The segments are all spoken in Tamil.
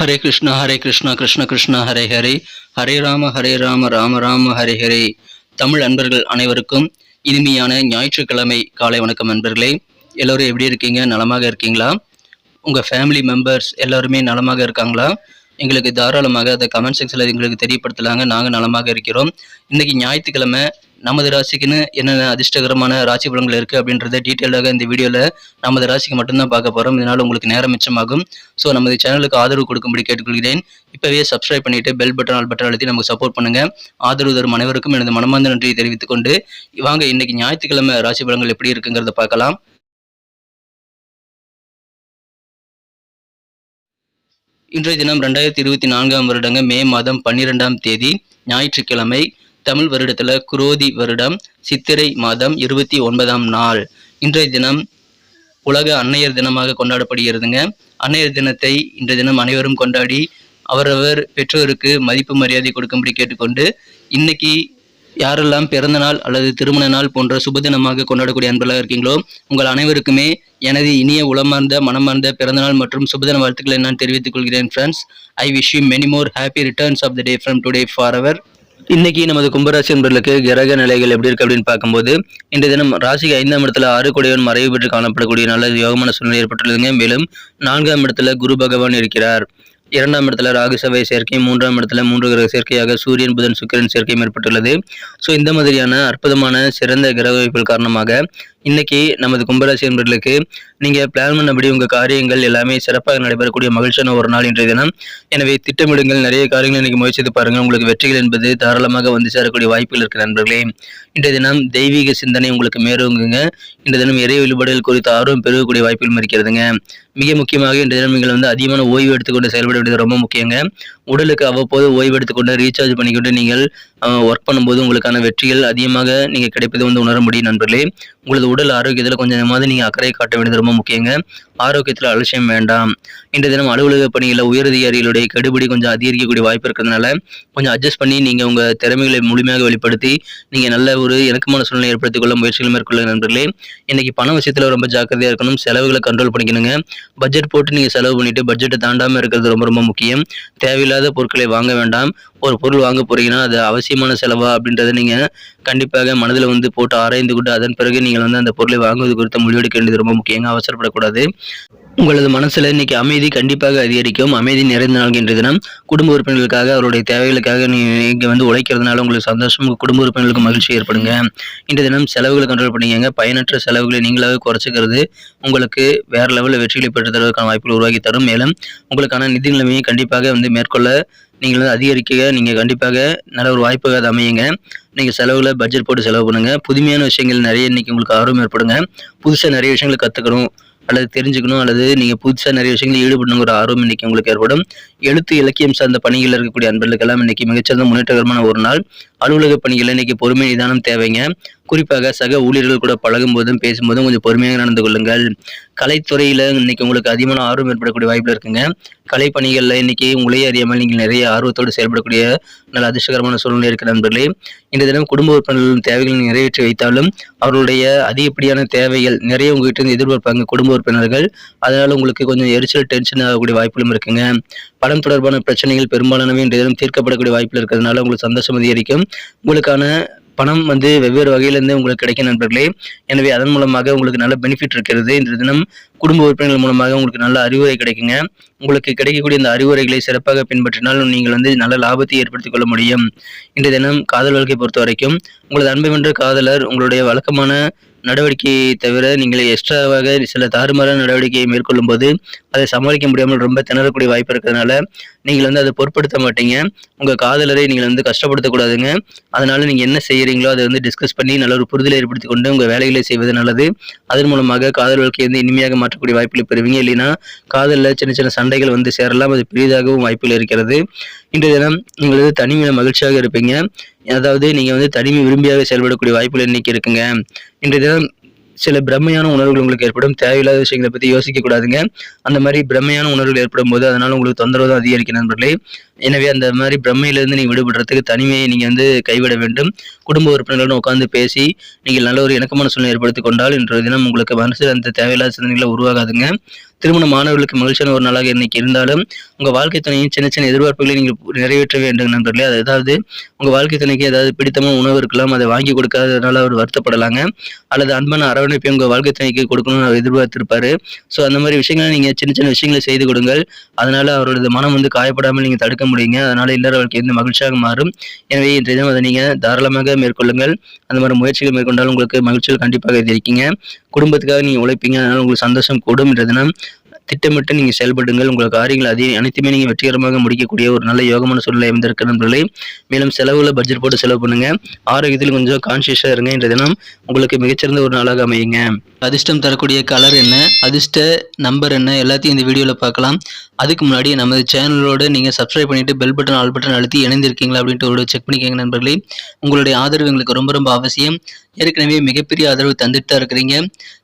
ஹரே கிருஷ்ணா ஹரே கிருஷ்ணா கிருஷ்ண கிருஷ்ணா ஹரே ஹரே. ஹரே ராம ஹரே ராம ராம ராம ஹரே ஹரே. தமிழ் அன்பர்கள் அனைவருக்கும் இனிமையான ஞாயிற்றுக்கிழமை காலை வணக்கம் அன்பர்களே எல்லோரும் எப்படி இருக்கீங்க? நலமாக இருக்கீங்களா? உங்கள் ஃபேமிலி மெம்பர்ஸ் எல்லாருமே நலமாக இருக்காங்களா? எங்களுக்கு தாராளமாக அதை கமெண்ட் செக்ஷனில் எங்களுக்கு தெரியப்படுத்தலாங்க. நாங்கள் நலமாக இருக்கிறோம். இன்றைக்கி ஞாயிற்றுக்கிழமை நமது ராசிக்குன்னு என்னென்ன அதிர்ஷ்டகரமான ராசி பலன்கள் இருக்குது அப்படின்றத டீட்டெயிலாக இந்த வீடியோவில் நமது ராசிக்கு மட்டும்தான் பார்க்க போகிறோம் இதனால் உங்களுக்கு நேரம் மிச்சமாகும். ஸோ நமது சேனலுக்கு ஆதரவு கொடுக்கும்படி கேட்டுக்கொள்கிறேன். இப்போவே சப்ஸ்கிரைப் பண்ணிட்டு பெல் பட்டன் ஆல் பட்டன் அழுத்தி நமக்கு சப்போர்ட் பண்ணுங்கள் ஆதரவு தரும் அனைவருக்கும் எனது மனமார்ந்த நன்றியை தெரிவித்துக்கொண்டு வாங்க இன்னைக்கு ஞாயிற்றுக்கிழமை ராசி பலன்கள் எப்படி இருக்குங்கிறத பார்க்கலாம். இன்றைய தினம் ரெண்டாயிரத்தி இருபத்தி நான்காம் வருடங்க மே மாதம் பன்னிரெண்டாம் தேதி ஞாயிற்றுக்கிழமை. தமிழ் வருடத்துல குரோதி வருடம் சித்திரை மாதம் இருபத்தி ஒன்பதாம் நாள். இன்றைய தினம் உலக அன்னையர் தினமாக கொண்டாடப்படுகிறதுங்க. அன்னையர் தினத்தை இன்றைய தினம் அனைவரும் கொண்டாடி அவரவர் பெற்றோருக்கு மதிப்பு மரியாதை கொடுக்கும்படி கேட்டுக்கொண்டு இன்னைக்கு யாரெல்லாம் பிறந்த நாள் அல்லது திருமண நாள் போன்ற சுபதினமாக கொண்டாடக்கூடிய அன்பர்களாக இருக்கீங்களோ உங்கள் அனைவருக்குமே எனது இனிய உளமார்ந்த மனமார்ந்த பிறந்தநாள் மற்றும் சுபதின வாழ்த்துக்களை நான் தெரிவித்துக் கொள்கிறேன் friends I wish you many more happy returns of the day from today for அவர் இன்னைக்கு நமது கும்பராசி என்பர்களுக்கு கிரக நிலைகள் எப்படி இருக்கு அப்படின்னு பார்க்கும்போது இந்த தினம் ராசிக்கு ஐந்தாம் இடத்துல ஆறு கொடையவன் மறைவு பெற்று காணப்படக்கூடிய நல்ல யோகமான சூழ்நிலை ஏற்பட்டுள்ளதுங்க. மேலும் நான்காம் இடத்துல குரு பகவான் இருக்கிறார். இரண்டாம் இடத்துல ராகு சபை சேர்க்கை மூன்றாம் இடத்துல மூன்று கிரக சேர்க்கையாக சூரியன் புதன் சுக்கிரன் சேர்க்கையும் ஏற்பட்டுள்ளது ஸோ இந்த மாதிரியான அற்புதமான சிறந்த கிரக வாய்ப்புகள் காரணமாக இன்னைக்கு நமது கும்பராசி என்பர்களுக்கு நீங்கள் பிளான் பண்ணபடி உங்கள் காரியங்கள் எல்லாமே சிறப்பாக நடைபெறக்கூடிய மகிழ்ச்சியான ஒரு நாள் இன்றைய தினம். எனவே திட்டமிடுங்கள் நிறைய காரியங்கள் இன்னைக்கு முயற்சித்து பாருங்கள். உங்களுக்கு வெற்றிகள் என்பது தாராளமாக வந்து சேரக்கூடிய வாய்ப்புகள் இருக்கிற நண்பர்களே. இன்றைய தினம் தெய்வீக சிந்தனை உங்களுக்கு மேலோங்குங்க. இன்றைய தினம் இறை வழிபாடுகள் குறித்த ஆர்வம் பெருகக்கூடிய வாய்ப்புகளும் இருக்கிறதுங்க. மிக முக்கியமாக இன்றைய தினம் நீங்கள் வந்து அதிகமான ஓய்வு எடுத்துக்கொண்டு செயல்பட வேண்டியது ரொம்ப முக்கியங்க. உடலுக்கு அவ்வப்போது ஓய்வு எடுத்துக்கொண்டு ரீசார்ஜ் பண்ணிக்கொண்டு நீங்கள் ஒர்க் பண்ணும்போது உங்களுக்கான வெற்றிகள் அதிகமாக நீங்கள் கிடைப்பதை வந்து உணர முடியும் நண்பர்களே. உங்களது உடல் ஆரோக்கியத்தில் கொஞ்சமாவது நீங்கள் அக்கறை காட்ட வேண்டியது ரொம்ப முக்கியங்க. ஆரோக்கியத்தில் அலட்சியம் வேண்டாம். இன்றைய தினம் அலுவலக பணிகளில் உயரதிகாரிகளுடைய கெடுபிடி கொஞ்சம் அதிகரிக்கக்கூடிய வாய்ப்பு இருக்கிறதுனால கொஞ்சம் அட்ஜஸ்ட் பண்ணி நீங்கள் உங்கள் திறமைகளை முழுமையாக வெளிப்படுத்தி நீங்கள் நல்ல ஒரு இணக்கமான சூழ்நிலை ஏற்படுத்திக் கொள்ள முயற்சிகள் மேற்கொள்ள நண்பர்களே. இன்னைக்கு பண விஷயத்தில் ரொம்ப ஜாக்கிரதையாக இருக்கணும். செலவுகளை கண்ட்ரோல் பண்ணிக்கணுங்க. பட்ஜெட் போட்டு நீங்கள் செலவு பண்ணிட்டு பட்ஜெட்டை தாண்டாமல் இருக்கிறது ரொம்ப ரொம்ப முக்கியம். தேவையில்லாத பொருட்களை வாங்க வேண்டாம். ஒரு பொருள் வாங்க போறீங்கன்னா அது அவசியமான செலவா அப்படின்றத நீங்கள் கண்டிப்பாக மனதில் வந்து போட்டு ஆராய்ந்து கொண்டு அதன் பிறகு நீங்கள் வந்து அந்த பொருளை வாங்குவது குறித்த முடிவெடுக்க வேண்டியது ரொம்ப முக்கியங்க. அவசரப்படக்கூடாது. உங்களது மனசில் இன்னைக்கு அமைதி கண்டிப்பாக அதிகரிக்கும். அமைதி நிறைந்த நாள் என்ற தினம். குடும்ப உறுப்பினர்களுக்காக அவருடைய தேவைகளுக்காக நீங்கள் வந்து உழைக்கிறதுனால உங்களுக்கு சந்தோஷம். குடும்ப உறுப்பினர்களுக்கு மகிழ்ச்சி ஏற்படுங்க. இன்றைய தினம் செலவுகளை கண்ட்ரோல் பண்ணிக்கங்க. பயனற்ற செலவுகளை நீங்களாகவே குறைச்சிக்கிறது. உங்களுக்கு வேற லெவலில் வெற்றிகளை பெற்றுத்தருவதற்கான வாய்ப்புகள் உருவாக்கி தரும். மேலும் உங்களுக்கான நிதி நிலைமையை கண்டிப்பாக வந்து மேற்கொள்ள நீங்கள் வந்து அதிகரிக்க நீங்கள் கண்டிப்பாக நல்ல ஒரு வாய்ப்பாக அது அமையுங்க. நீங்கள் செலவில் பட்ஜெட் போட்டு செலவு பண்ணுங்கள் புதுமையான விஷயங்கள் நிறைய இன்றைக்கி உங்களுக்கு ஆர்வம் ஏற்படுங்க. புதுசாக நிறைய விஷயங்களை கற்றுக்கணும் அல்லது தெரிஞ்சுக்கணும் அல்லது நீங்கள் புதுசாக நிறைய விஷயங்களில் ஈடுபடணுங்கிற ஆர்வம் இன்னைக்கு உங்களுக்கு ஏற்படும். எழுத்து இலக்கியம் சார்ந்த பணிகளில் இருக்கக்கூடிய அன்பர்களுக்கெல்லாம் இன்னைக்கு மிகச்சிறந்த முன்னேற்றகரமான ஒரு நாள். அலுவலக பணிகளில் இன்னைக்கு பொறுமை நிதானம் தேவைங்க. குறிப்பாக சக ஊழியர்கள் கூட பழகும் போதும் பேசும்போதும் கொஞ்சம் பொறுமையாக நடந்து கொள்ளுங்கள். கலைத்துறையில் இன்னைக்கு உங்களுக்கு அதிகமான ஆர்வம் ஏற்படக்கூடிய வாய்ப்பில் இருக்குங்க. கலை பணிகளில் இன்னைக்கு உங்களையே அறியாமல் நீங்கள் நிறைய ஆர்வத்தோடு செயல்படக்கூடிய நல்ல அதிர்ஷ்டகரமான சூழ்நிலை இருக்கிற நண்பர்களே. இந்த தினம் குடும்ப உறுப்பினர்களின் தேவைகளை நிறைவேற்றி வைத்தாலும் அவர்களுடைய அதிகப்படியான தேவைகள் நிறைய உங்ககிட்ட இருந்து எதிர்பார்ப்பாங்க குடும்ப உறுப்பினர்கள். அதனால் உங்களுக்கு கொஞ்சம் எரிச்சல் டென்ஷன் ஆகக்கூடிய வாய்ப்புகளும் இருக்குங்க. பணம் தொடர்பான பிரச்சனைகள் பெரும்பாலானவை இன்றைய தினம் தீர்க்கப்படக்கூடிய வாய்ப்பில் இருக்கிறதுனால உங்களுக்கு சந்தோஷம் அதிகரிக்கும். உங்களுக்கான பணம் வந்து வெவ்வேறு வகையிலேருந்து உங்களுக்கு கிடைக்கும் நண்பர்களே. எனவே அதன் மூலமாக உங்களுக்கு நல்ல பெனிஃபிட் இருக்கிறது. இந்த தினம் குடும்ப உறுப்பினர்கள் மூலமாக உங்களுக்கு நல்ல அறிவுரை கிடைக்குங்க. உங்களுக்கு கிடைக்கக்கூடிய இந்த அறிவுரைகளை சிறப்பாக பின்பற்றினால் நீங்கள் வந்து நல்ல லாபத்தை ஏற்படுத்திக் கொள்ள முடியும். இன்றைய தினம் காதல் வாழ்க்கை பொறுத்த வரைக்கும் உங்களது அன்பை வென்ற காதலர் உங்களுடைய வழக்கமான நடவடிக்கையை தவிர நீங்கள் எக்ஸ்ட்ராவாக சில தாறுமாறான நடவடிக்கையை மேற்கொள்ளும் போது அதை சமாளிக்க முடியாமல் ரொம்ப திணறக்கூடிய வாய்ப்பு இருக்கிறதுனால நீங்கள் வந்து அதை பொருட்படுத்த மாட்டீங்க. உங்கள் காதலரை நீங்கள் வந்து கஷ்டப்படுத்தக்கூடாதுங்க அதனால நீங்கள் என்ன செய்கிறீங்களோ அதை வந்து டிஸ்கஸ் பண்ணி நல்ல ஒரு புரிதலை ஏற்படுத்தி கொண்டு உங்கள் வேலைகளை செய்வது நல்லது. அதன் மூலமாக காதல் வாழ்க்கை வந்து இனிமையாக மாற்றக்கூடிய வாய்ப்புகளை பெறுவீங்க. இல்லைன்னா காதலில் சின்ன சின்ன சண்டைகள் வந்து சேரலாம். அது பெரிதாகவும் வாய்ப்புகள் இருக்கிறது. இன்றைய தினம் நீங்கள் வந்து தனிமையில மகிழ்ச்சியாக இருப்பீங்க. அதாவது நீங்கள் வந்து தனிமை விரும்பியாக செயல்படக்கூடிய வாய்ப்புகள் இன்னைக்கு இருக்குங்க. இன்றைய தினம் சில பிரம்மையான உணர்வுகள் உங்களுக்கு ஏற்படும். தேவையில்லாத விஷயங்களை பற்றி யோசிக்க கூடாதுங்க. அந்த மாதிரி பிரம்மையான உணர்வுகள் ஏற்படும் போது அதனால உங்களுக்கு தொந்தரவு தான் அதிகரிக்கும் நண்பர்களே. எனவே அந்த மாதிரி பிரம்மையிலிருந்து நீங்கள் விடுபடுறதுக்கு தனிமையை நீங்கள் வந்து கைவிட வேண்டும். குடும்ப உறுப்பினர்களுடன் உட்காந்து பேசி நீங்கள் நல்ல ஒரு இணக்கமான சூழ்நிலை ஏற்படுத்தி கொண்டால் இன்றைய தினம் உங்களுக்கு மனசில் அந்த தேவையில்லாத சிந்தனைகளை உருவாகாதுங்க. திருமண மாணவர்களுக்கு மகிழ்ச்சியான ஒரு நாளாக இன்னைக்கு இருந்தாலும் உங்கள் வாழ்க்கை துணையின் சின்ன சின்ன எதிர்பார்ப்புகளை நீங்கள் நிறைவேற்ற வேண்டும் நண்பர்களே. அது அதாவது உங்கள் வாழ்க்கை துணைக்கு ஏதாவது பிடித்தமான உணவு இருக்கலாம் அதை வாங்கி கொடுக்காததுனால அவர் வருத்தப்படலாங்க. அல்லது அன்பான அரவணைப்பை உங்கள் வாழ்க்கை துணைக்கு கொடுக்கணும்னு அவர் எதிர்பார்த்திருப்பாரு. ஸோ அந்த மாதிரி விஷயங்களை நீங்கள் சின்ன சின்ன விஷயங்களை செய்து கொடுங்கள். அதனால அவரோட மனம் வந்து காயப்படாமல் நீங்கள் தடுக்க முடியுங்க. அதனால இல்லற வாழ்க்கை வந்து மகிழ்ச்சியாக மாறும். எனவே இன்றைய தினம் அதை நீங்கள் தாராளமாக மேற்கொள்ளுங்கள். அந்த மாதிரி முயற்சிகள் மேற்கொண்டால் உங்களுக்கு மகிழ்ச்சிகள் கண்டிப்பாக இருக்கீங்க குடும்பத்துக்காக நீங்கள் உழைப்பீங்க. அதனால உங்களுக்கு சந்தோஷம் கூடும். என்ற தினம் திட்டமிட்டு நீங்கள் செயல்படுங்கள். உங்கள் காரியங்கள் அதே அனைத்துமே நீங்கள் வெற்றிகரமாக முடிக்கக்கூடிய ஒரு நல்ல யோகமான சூழ்நிலை அமைந்திருக்க நண்பர்களே. மேலும் செலவுல பட்ஜெட் போட்டு செலவு பண்ணுங்க. ஆரோக்கியத்தில் கொஞ்சம் கான்சியஸாக இருங்க. இன்றைய தினம் உங்களுக்கு மிகச்சிறந்த ஒரு நாளாக அமையுங்க. அதிர்ஷ்டம் தரக்கூடிய கலர் என்ன? அதிர்ஷ்ட நம்பர் என்ன? எல்லாத்தையும் இந்த வீடியோவில் பார்க்கலாம். அதுக்கு முன்னாடி நமது சேனலோடு நீங்கள் சப்ஸ்கிரைப் பண்ணிட்டு பெல் பட்டன் ஆல் பட்டன் அழுத்தி இணைந்திருக்கீங்களா அப்படின்ட்டு ஒரு செக் பண்ணிக்கோங்க நண்பர்களே. உங்களுடைய ஆதரவு எங்களுக்கு ரொம்ப ரொம்ப அவசியம். ஏற்கனவே மிகப்பெரிய ஆதரவு தந்துட்டு தான் இருக்கிறீங்க.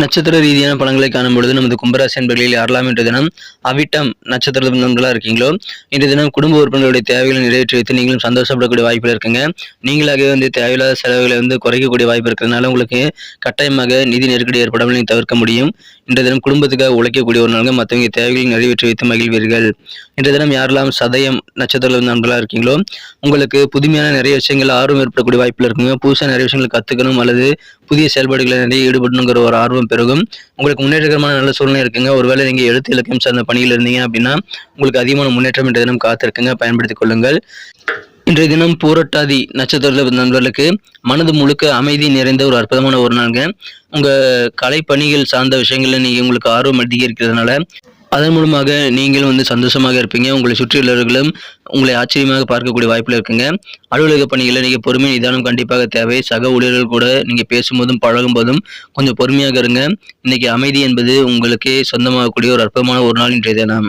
நட்சத்திர ரீதியான பலன்களை காணும் பொழுது நமது கும்பராசி என்பர்களில் யாரெல்லாம் இன்று தினம் அவிட்டம் நட்சத்திர நண்பர்களாக இருக்கீங்களோ இன்று தினம் குடும்ப உறுப்பினர்களுடைய தேவைகளை நிறைவேற்றி வைத்து நீங்களும் சந்தோஷப்படக்கூடிய வாய்ப்புகள் இருக்குங்க. நீங்களாகவே வந்து தேவையில்லாத செலவுகளை வந்து குறைக்கக்கூடிய வாய்ப்பு இருக்கிறதுனால உங்களுக்கு கட்டாயமாக நிதி நெருக்கடி ஏற்படாமல் நீங்கள் தவிர்க்க முடியும். இன்றைய தினம் குடும்பத்துக்காக உழைக்கக்கூடிய ஒரு நாளுங்க. மற்றவங்க தேவைகளை நிறைவேற்றி வைத்து மகிழ்வீர்கள். இன்றைய தினம் யாரெல்லாம் சதயம் நட்சத்திர நண்பர்களாக இருக்கீங்களோ உங்களுக்கு புதுமையான நிறைய விஷயங்கள் ஆர்வம் ஏற்படக்கூடிய வாய்ப்பில் இருக்குங்க. புதுசாக நிறைய விஷயங்களை கற்றுக்கணும் அல்லது புதிய செயல்பாடுகளை நிறைய ஈடுபடணுங்கிற ஒரு ஆர்வம் பெருகும். உங்களுக்கு முன்னேற்றகரமான நல்ல சூழ்நிலை இருக்குங்க. ஒருவேளை நீங்கள் எழுத்து இலக்கியம் சார்ந்த பணியில் இருந்தீங்க அப்படின்னா உங்களுக்கு அதிகமான முன்னேற்றம் என்ற தினம் காத்திருக்குங்க. பயன்படுத்திக் கொள்ளுங்கள். இன்றைய தினம் பூரட்டாதி நட்சத்திர நண்பர்களுக்கு மனது முழுக்க அமைதி நிறைந்த ஒரு அற்புதமான ஒரு நாளுங்க. உங்கள் கலை பணிகள் சார்ந்த விஷயங்களில் நீங்கள் உங்களுக்கு ஆர்வம் அதிகரிக்கிறதுனால அதன் மூலமாக நீங்களும் வந்து சந்தோஷமாக இருப்பீங்க. உங்களை சுற்றியுள்ளவர்களும் உங்களை ஆச்சரியமாக பார்க்கக்கூடிய வாய்ப்பில் இருக்குங்க. அலுவலக பணிகளை நீங்கள் பொறுமை நிதானம் கண்டிப்பாக தேவை. சக ஊழியர்கள் கூட நீங்கள் பேசும்போதும் பழகும் போதும் கொஞ்சம் பொறுமையாக இருங்க. இன்னைக்கு அமைதி என்பது உங்களுக்கே சொந்தமாகக்கூடிய ஒரு அற்புதமான ஒரு நாள் இன்றைய தினம்.